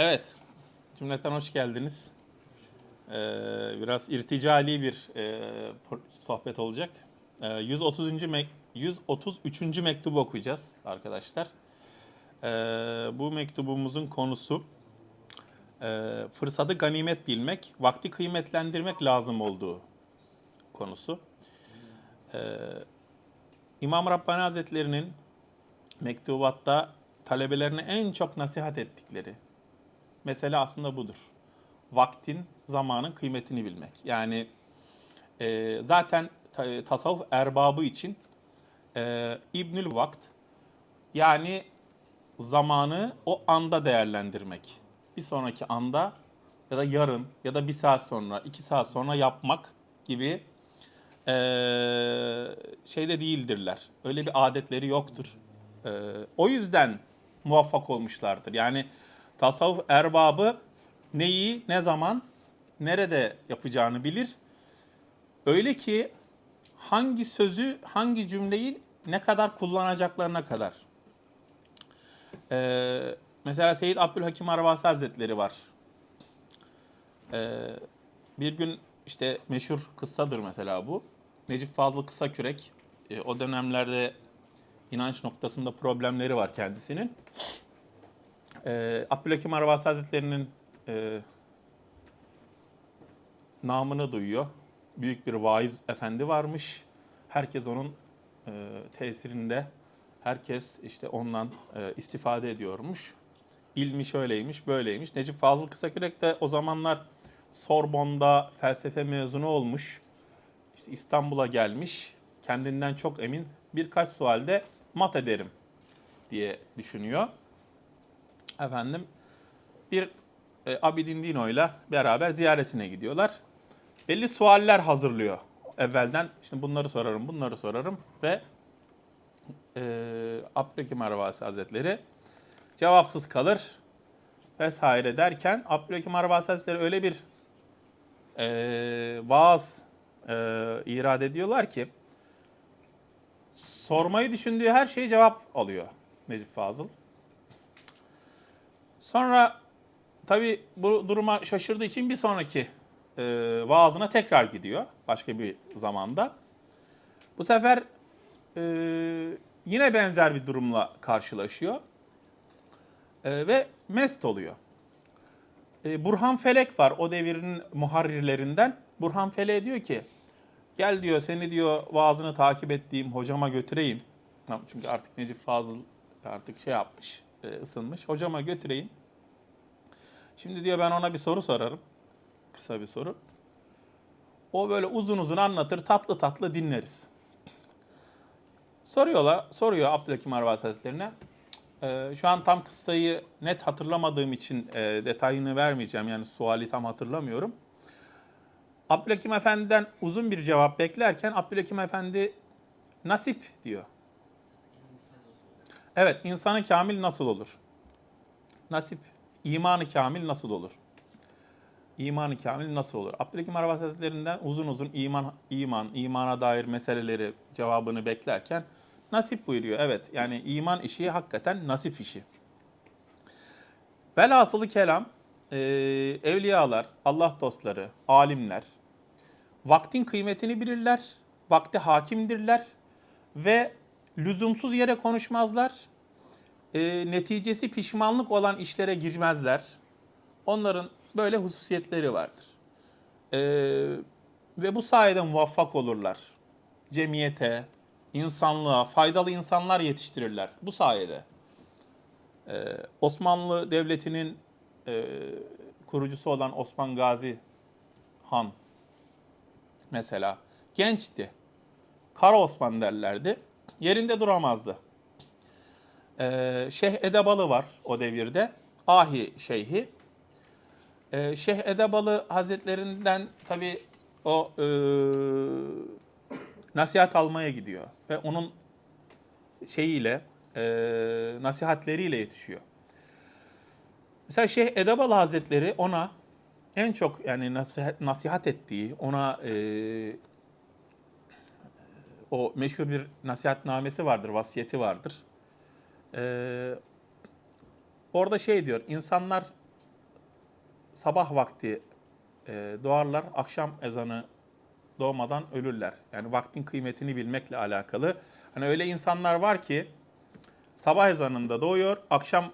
Evet, cümleten hoş geldiniz. Ee, biraz irticali bir e, sohbet olacak. Ee, 130. mek- 133. mektubu okuyacağız arkadaşlar. Ee, bu mektubumuzun konusu e, fırsatı ganimet bilmek, vakti kıymetlendirmek lazım olduğu konusu. Ee, İmam Rabbani Hazretleri'nin mektubatta talebelerine en çok nasihat ettikleri mesele aslında budur. Vaktin, zamanın kıymetini bilmek. Yani e, zaten ta- tasavvuf erbabı için e, İbnül Vakt yani zamanı o anda değerlendirmek. Bir sonraki anda ya da yarın ya da bir saat sonra, iki saat sonra yapmak gibi e, şeyde değildirler. Öyle bir adetleri yoktur. E, o yüzden muvaffak olmuşlardır. Yani tasavvuf erbabı neyi, ne zaman, nerede yapacağını bilir. Öyle ki hangi sözü, hangi cümleyi ne kadar kullanacaklarına kadar. Ee, mesela Seyyid Abdülhakim Arvasi Hazretleri var. Ee, bir gün işte meşhur kıssadır mesela bu. Necip Fazıl Kısakürek e, o dönemlerde inanç noktasında problemleri var kendisinin. Ee, Abdülhakim Arvasi Hazretleri'nin e, namını duyuyor. Büyük bir vaiz efendi varmış. Herkes onun e, tesirinde, herkes işte ondan e, istifade ediyormuş. İlmi şöyleymiş, böyleymiş. Necip Fazıl Kısakürek de o zamanlar Sorbon'da felsefe mezunu olmuş. İşte İstanbul'a gelmiş. Kendinden çok emin. Birkaç sualde mat ederim diye düşünüyor. Efendim bir e, Abidin Dino'yla beraber ziyaretine gidiyorlar. Belli sualler hazırlıyor evvelden. Şimdi bunları sorarım, bunları sorarım ve e, Abdülhakim Arvasi Hazretleri cevapsız kalır vesaire derken Abdülhakim Arvasi Hazretleri öyle bir e, vaaz e, irad ediyorlar ki sormayı düşündüğü her şeye cevap alıyor Necip Fazıl. Sonra tabi bu duruma şaşırdığı için bir sonraki e, vaazına tekrar gidiyor başka bir zamanda. Bu sefer e, yine benzer bir durumla karşılaşıyor E, ve mest oluyor. E, Burhan Felek var o devrin muharrirlerinden. Burhan Felek diyor ki gel diyor seni diyor vaazını takip ettiğim hocama götüreyim. Çünkü artık Necip Fazıl artık şey yapmış, e, ısınmış. Hocama götüreyim. Şimdi diyor ben ona bir soru sorarım. Kısa bir soru. O böyle uzun uzun anlatır, tatlı tatlı dinleriz. Soruyorlar, soruyor Abdülhakim Arvasi Hazretleri'ne. Ee, şu an tam kıssayı net hatırlamadığım için e, detayını vermeyeceğim. Yani suali tam hatırlamıyorum. Abdülhakim Efendi'den uzun bir cevap beklerken Abdülhakim Efendi nasip diyor. Evet, insanı kamil nasıl olur? Nasip, imanı kamil nasıl olur? İmanı kamil nasıl olur? Abdülhakim Arvasi Hazretlerinden uzun uzun iman, iman, imana dair meseleleri cevabını beklerken nasip buyuruyor. Evet, yani iman işi hakikaten nasip işi. Velhasılı kelam, e, evliyalar, Allah dostları, alimler, vaktin kıymetini bilirler, vakte hakimdirler ve lüzumsuz yere konuşmazlar. E, neticesi pişmanlık olan işlere girmezler. Onların böyle hususiyetleri vardır. E, ve bu sayede muvaffak olurlar. Cemiyete, insanlığa faydalı insanlar yetiştirirler bu sayede. E, Osmanlı Devleti'nin e, kurucusu olan Osman Gazi Han mesela gençti. Kara Osman derlerdi. Yerinde duramazdı. Ee, Şeyh Edebalı var o devirde. Ahi Şeyhi. Ee, Şeyh Edebalı Hazretlerinden tabi o e, nasihat almaya gidiyor. Ve onun şeyiyle, e, nasihatleriyle yetişiyor. Mesela Şeyh Edebalı Hazretleri ona en çok yani nasihat, nasihat ettiği, ona e, o meşhur bir nasihatnamesi vardır, vasiyeti vardır. E, orada şey diyor, insanlar sabah vakti e, doğarlar, akşam ezanı doğmadan ölürler. Yani vaktin kıymetini bilmekle alakalı. Hani öyle insanlar var ki sabah ezanında doğuyor, akşam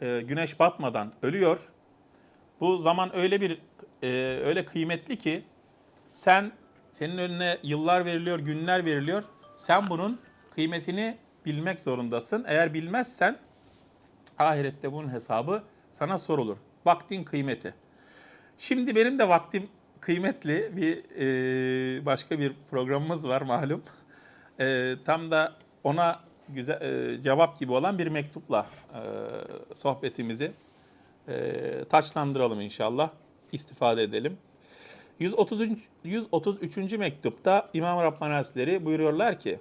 e, güneş batmadan ölüyor. Bu zaman öyle bir e, öyle kıymetli ki sen senin önüne yıllar veriliyor, günler veriliyor. Sen bunun kıymetini bilmek zorundasın. Eğer bilmezsen ahirette bunun hesabı sana sorulur. Vaktin kıymeti. Şimdi benim de vaktim kıymetli bir e, başka bir programımız var malum. E, tam da ona güzel e, cevap gibi olan bir mektupla e, sohbetimizi e, taçlandıralım inşallah. istifade edelim. 133. 133. mektupta İmam Rabbani Hazretleri buyuruyorlar ki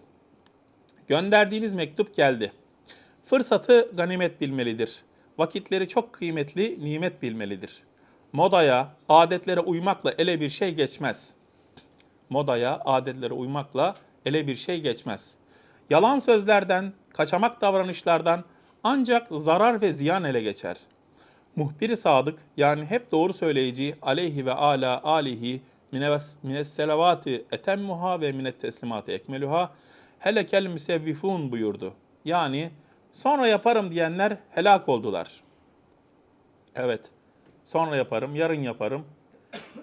Gönderdiğiniz mektup geldi. Fırsatı ganimet bilmelidir. Vakitleri çok kıymetli nimet bilmelidir. Modaya, adetlere uymakla ele bir şey geçmez. Modaya, adetlere uymakla ele bir şey geçmez. Yalan sözlerden, kaçamak davranışlardan ancak zarar ve ziyan ele geçer. Muhbir-i sadık yani hep doğru söyleyici aleyhi ve ala alihi mines selavati etemmuha ve minet teslimati ekmeluha helekel müsevvifun buyurdu. Yani sonra yaparım diyenler helak oldular. Evet. Sonra yaparım, yarın yaparım.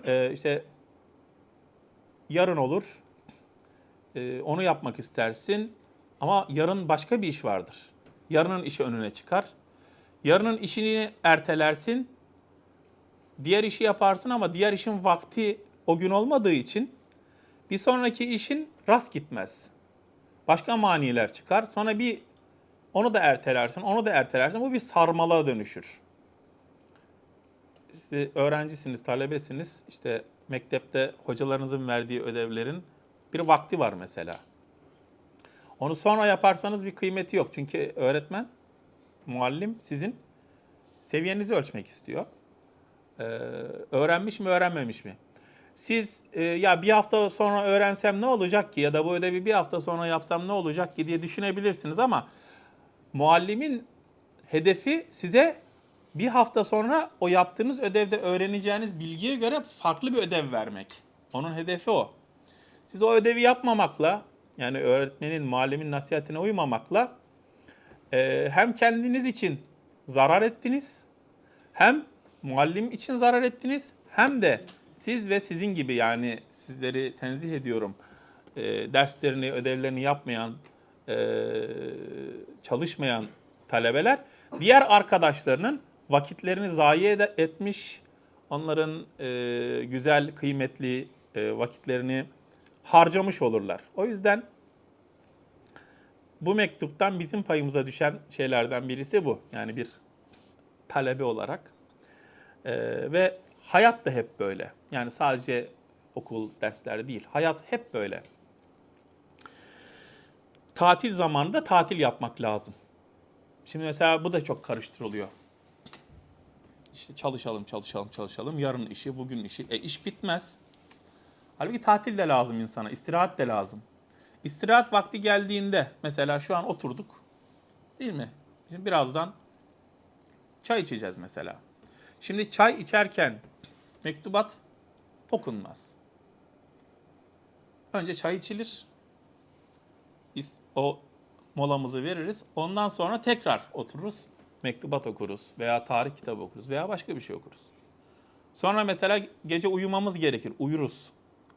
Ee, işte yarın olur. Ee, onu yapmak istersin. Ama yarın başka bir iş vardır. Yarının işi önüne çıkar. Yarının işini ertelersin. Diğer işi yaparsın ama diğer işin vakti o gün olmadığı için bir sonraki işin rast gitmez. Başka maniler çıkar. Sonra bir onu da ertelersin, onu da ertelersin. Bu bir sarmalığa dönüşür. Siz öğrencisiniz, talebesiniz. İşte mektepte hocalarınızın verdiği ödevlerin bir vakti var mesela. Onu sonra yaparsanız bir kıymeti yok. Çünkü öğretmen, muallim sizin seviyenizi ölçmek istiyor. Ee, öğrenmiş mi, öğrenmemiş mi? Siz e, ya bir hafta sonra öğrensem ne olacak ki ya da bu ödevi bir hafta sonra yapsam ne olacak ki diye düşünebilirsiniz ama muallimin hedefi size bir hafta sonra o yaptığınız ödevde öğreneceğiniz bilgiye göre farklı bir ödev vermek. Onun hedefi o. Siz o ödevi yapmamakla yani öğretmenin, muallimin nasihatine uymamakla e, hem kendiniz için zarar ettiniz, hem muallim için zarar ettiniz, hem de siz ve sizin gibi yani sizleri tenzih ediyorum, e, derslerini, ödevlerini yapmayan, e, çalışmayan talebeler diğer arkadaşlarının vakitlerini zayi etmiş, onların e, güzel, kıymetli e, vakitlerini harcamış olurlar. O yüzden bu mektuptan bizim payımıza düşen şeylerden birisi bu. Yani bir talebe olarak. E, ve hayat da hep böyle. Yani sadece okul dersleri değil. Hayat hep böyle. Tatil zamanında tatil yapmak lazım. Şimdi mesela bu da çok karıştırılıyor. İşte çalışalım, çalışalım, çalışalım. Yarın işi, bugün işi. E iş bitmez. Halbuki tatil de lazım insana, istirahat de lazım. İstirahat vakti geldiğinde mesela şu an oturduk. Değil mi? Şimdi birazdan çay içeceğiz mesela. Şimdi çay içerken mektubat okunmaz. Önce çay içilir. O molamızı veririz. Ondan sonra tekrar otururuz. Mektubat okuruz veya tarih kitabı okuruz veya başka bir şey okuruz. Sonra mesela gece uyumamız gerekir. Uyuruz.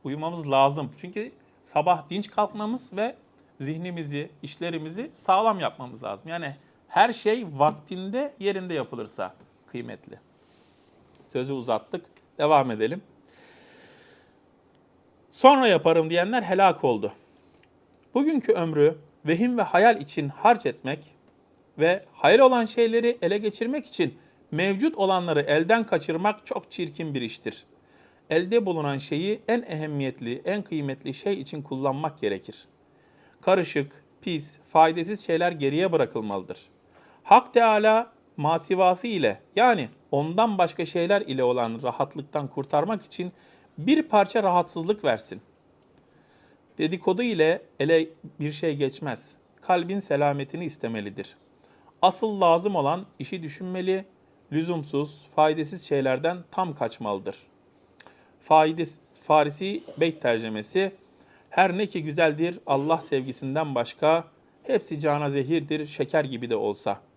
Uyumamız lazım. Çünkü sabah dinç kalkmamız ve zihnimizi, işlerimizi sağlam yapmamız lazım. Yani her şey vaktinde, yerinde yapılırsa kıymetli. Sözü uzattık. Devam edelim. Sonra yaparım diyenler helak oldu. Bugünkü ömrü vehim ve hayal için harç etmek ve hayal olan şeyleri ele geçirmek için mevcut olanları elden kaçırmak çok çirkin bir iştir. Elde bulunan şeyi en ehemmiyetli, en kıymetli şey için kullanmak gerekir. Karışık, pis, faydasız şeyler geriye bırakılmalıdır. Hak Teala masivası ile yani ondan başka şeyler ile olan rahatlıktan kurtarmak için bir parça rahatsızlık versin. Dedikodu ile ele bir şey geçmez. Kalbin selametini istemelidir. Asıl lazım olan işi düşünmeli, lüzumsuz, faydasız şeylerden tam kaçmalıdır. Faides, Farisi beyt tercemesi her ne ki güzeldir Allah sevgisinden başka hepsi cana zehirdir şeker gibi de olsa.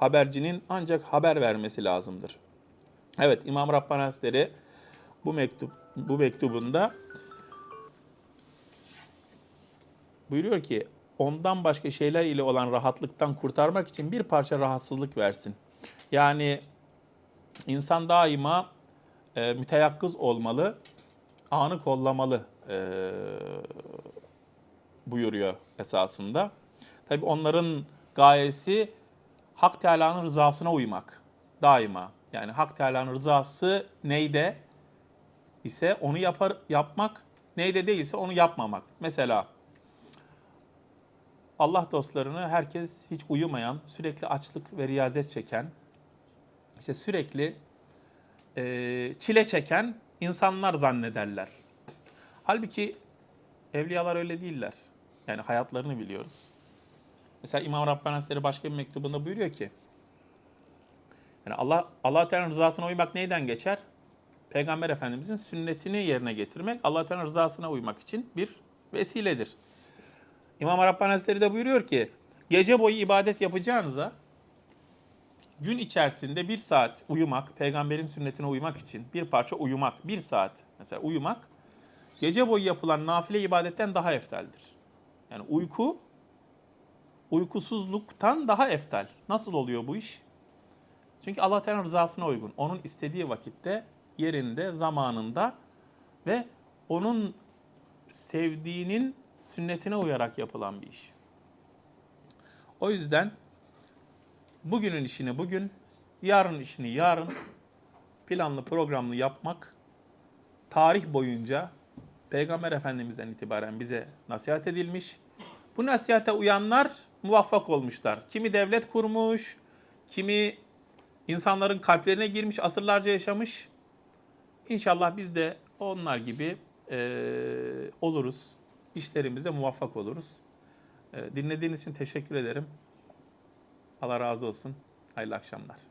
Habercinin ancak haber vermesi lazımdır. Evet İmam Rabbani Hazretleri bu mektup bu mektubunda buyuruyor ki ondan başka şeyler ile olan rahatlıktan kurtarmak için bir parça rahatsızlık versin. Yani insan daima e, müteyakkız olmalı, anı kollamalı e, buyuruyor esasında. Tabi onların gayesi Hak Teala'nın rızasına uymak daima. Yani Hak Teala'nın rızası neyde ise onu yapar yapmak, neyde değilse onu yapmamak. Mesela Allah dostlarını herkes hiç uyumayan, sürekli açlık ve riyazet çeken, işte sürekli e, çile çeken insanlar zannederler. Halbuki evliyalar öyle değiller. Yani hayatlarını biliyoruz. Mesela İmam Rabbani Hazretleri başka bir mektubunda buyuruyor ki, yani Allah Allah Teala'nın rızasına uymak neyden geçer? Peygamber Efendimizin sünnetini yerine getirmek Allah Teala'nın rızasına uymak için bir vesiledir. İmam Rabbani Hazretleri de buyuruyor ki gece boyu ibadet yapacağınıza gün içerisinde bir saat uyumak, peygamberin sünnetine uymak için bir parça uyumak, bir saat mesela uyumak gece boyu yapılan nafile ibadetten daha eftaldir. Yani uyku uykusuzluktan daha eftal. Nasıl oluyor bu iş? Çünkü Allah Teala'nın rızasına uygun. Onun istediği vakitte, yerinde, zamanında ve onun sevdiğinin sünnetine uyarak yapılan bir iş. O yüzden bugünün işini bugün, yarın işini yarın planlı programlı yapmak tarih boyunca Peygamber Efendimiz'den itibaren bize nasihat edilmiş. Bu nasihate uyanlar muvaffak olmuşlar. Kimi devlet kurmuş, kimi insanların kalplerine girmiş, asırlarca yaşamış. İnşallah biz de onlar gibi eee, oluruz. İşlerimizde muvaffak oluruz. Eee, dinlediğiniz için teşekkür ederim. Allah razı olsun. Hayırlı akşamlar.